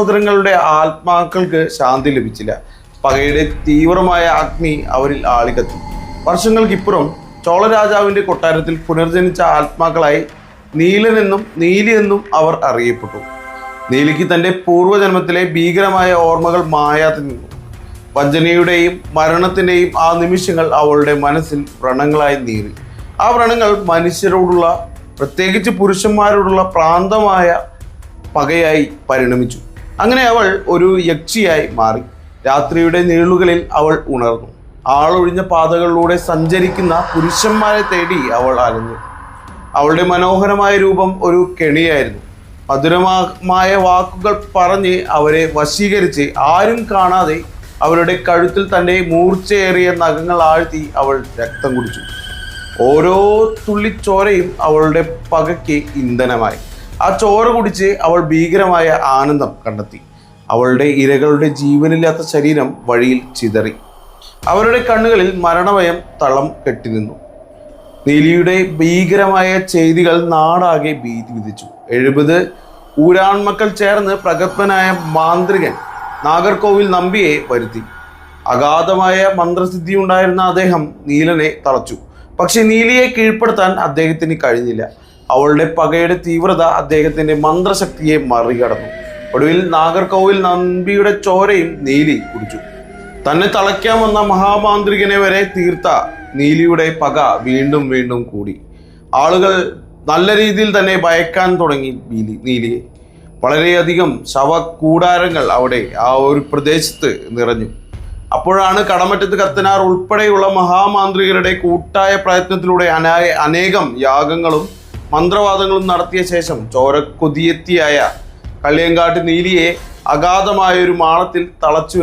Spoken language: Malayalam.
സഹോദരങ്ങളുടെ ആത്മാക്കൾക്ക് ശാന്തി ലഭിച്ചില്ല. പകയുടെ തീവ്രമായ അഗ്നി അവരിൽ ആളിക്കത്തി വർഷങ്ങൾക്കിപ്പുറം ചോള രാജാവിന്റെ കൊട്ടാരത്തിൽ പുനർജനിച്ച ആത്മാക്കളായി നീലനെന്നും നീലിയെന്നും അവർ അറിയപ്പെട്ടു. നീലിക്ക് തന്റെ പൂർവജന്മത്തിലെ ഭീകരമായ ഓർമ്മകൾ മായാതെ നിന്നു. വഞ്ചനയുടെയും മരണത്തിന്റെയും ആ നിമിഷങ്ങൾ അവളുടെ മനസ്സിൽ വ്രണങ്ങളായി നീറി. ആ വ്രണങ്ങൾ മനുഷ്യരോടുള്ള പ്രത്യേകിച്ച് പുരുഷന്മാരോടുള്ള പ്രാന്തമായ പകയായി പരിണമിച്ചു. അങ്ങനെ അവൾ ഒരു യക്ഷിയായി മാറി. രാത്രിയുടെ നീളുകളിൽ അവൾ ഉണർന്നു. ആളൊഴിഞ്ഞ പാതകളിലൂടെ സഞ്ചരിക്കുന്ന പുരുഷന്മാരെ തേടി അവൾ അലഞ്ഞു. അവളുടെ മനോഹരമായ രൂപം ഒരു കെണിയായിരുന്നു. മധുരമായ വാക്കുകൾ പറഞ്ഞ് അവരെ വശീകരിച്ച് ആരും കാണാതെ അവരുടെ കഴുത്തിൽ തന്റെ മൂർച്ചയേറിയ നഖങ്ങൾ ആഴ്ത്തി അവൾ രക്തം കുടിച്ചു. ഓരോ തുള്ളിച്ചോരയും അവളുടെ പകയ്ക്ക് ഇന്ധനമായി. ആ ചോര കുടിച്ച് അവൾ ഭീകരമായ ആനന്ദം കണ്ടെത്തി. അവളുടെ ഇരകളുടെ ജീവനില്ലാത്ത ശരീരം വഴിയിൽ ചിതറി. അവരുടെ കണ്ണുകളിൽ മരണഭയം തളം കെട്ടിനിന്നു. നീലിയുടെ ഭീകരമായ ചെയ്തികൾ നാടാകെ ഭീതി വിധിച്ചു. എഴുപത് ഊരാൺമക്കൾ ചേർന്ന് പ്രഗത്ഭനായ മാന്ത്രികൻ നാഗർകോവിൽ നമ്പിയെ വരുത്തി. അഗാധമായ മന്ത്രസിദ്ധി ഉണ്ടായിരുന്ന അദ്ദേഹം നീലനെ തളച്ചു. പക്ഷെ നീലിയെ കീഴ്പ്പെടുത്താൻ അദ്ദേഹത്തിന് കഴിഞ്ഞില്ല. അവളുടെ പകയുടെ തീവ്രത അദ്ദേഹത്തിന്റെ മന്ത്രശക്തിയെ മറികടന്നു. ഒടുവിൽ നാഗർകോവിൽ നമ്പിയുടെ ചോരയും നീലി കുടിച്ചു. തന്നെ തളയ്ക്കാമെന്ന മഹാമാന്ത്രികനെ വരെ തീർത്ത നീലിയുടെ പക വീണ്ടും വീണ്ടും കൂടി. ആളുകൾ നല്ല രീതിയിൽ തന്നെ ഭയക്കാൻ തുടങ്ങി നീലി നീലിയെ. വളരെയധികം ശവ കൂടാരങ്ങൾ അവിടെ ആ ഒരു പ്രദേശത്ത് നിറഞ്ഞു. അപ്പോഴാണ് കടമറ്റത്ത് കത്തനാർ ഉൾപ്പെടെയുള്ള മഹാമാന്ത്രികരുടെ കൂട്ടായ പ്രയത്നത്തിലൂടെ അനേകം യാഗങ്ങളും മന്ത്രവാദങ്ങളും നടത്തിയ ശേഷം ചോരക്കൊതിയെത്തിയായ കള്ളിയങ്കാട്ട് നീലിയെ അഗാധമായ ഒരു മാളത്തിൽ തളച്ചു